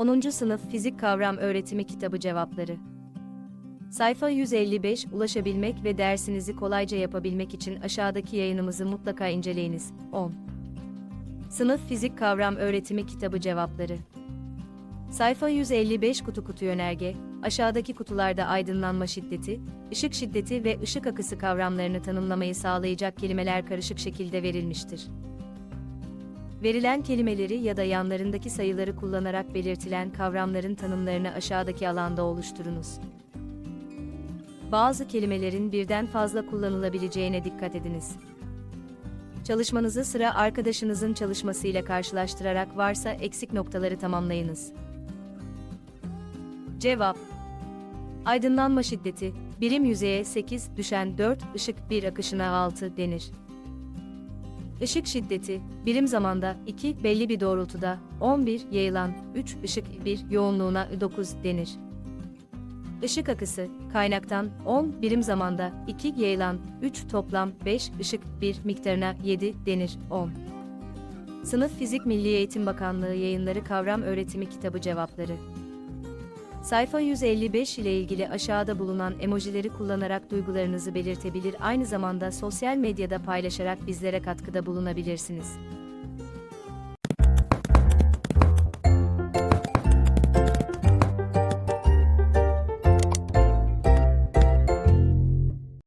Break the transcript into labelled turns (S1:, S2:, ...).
S1: 10. Sınıf Fizik Kavram Öğretimi Kitabı Cevapları Sayfa 155 Ulaşabilmek ve dersinizi kolayca yapabilmek için aşağıdaki yayınımızı mutlaka inceleyiniz. 10. Sınıf Fizik Kavram Öğretimi Kitabı Cevapları Sayfa 155 Kutu kutu yönerge, aşağıdaki kutularda aydınlanma şiddeti, ışık şiddeti ve ışık akısı kavramlarını tanımlamayı sağlayacak kelimeler karışık şekilde verilmiştir. Verilen kelimeleri ya da yanlarındaki sayıları kullanarak belirtilen kavramların tanımlarını aşağıdaki alanda oluşturunuz. Bazı kelimelerin birden fazla kullanılabileceğine dikkat ediniz. Çalışmanızı sıra arkadaşınızın çalışmasıyla karşılaştırarak varsa eksik noktaları tamamlayınız. Cevap Aydınlanma şiddeti, birim yüzeye 8, düşen 4, ışık 1 akışına 6 denir. Işık şiddeti, birim zamanda 2, belli bir doğrultuda 11, yayılan 3, ışık 1 yoğunluğuna 9 denir. Işık akısı, kaynaktan 10, birim zamanda 2, yayılan 3, toplam 5, ışık 1 miktarına 7 denir 10. Sınıf Fizik Milli Eğitim Bakanlığı yayınları Kavram Öğretimi Kitabı Cevapları Sayfa 155 ile ilgili aşağıda bulunan emojileri kullanarak duygularınızı belirtebilir aynı zamanda sosyal medyada paylaşarak bizlere katkıda bulunabilirsiniz.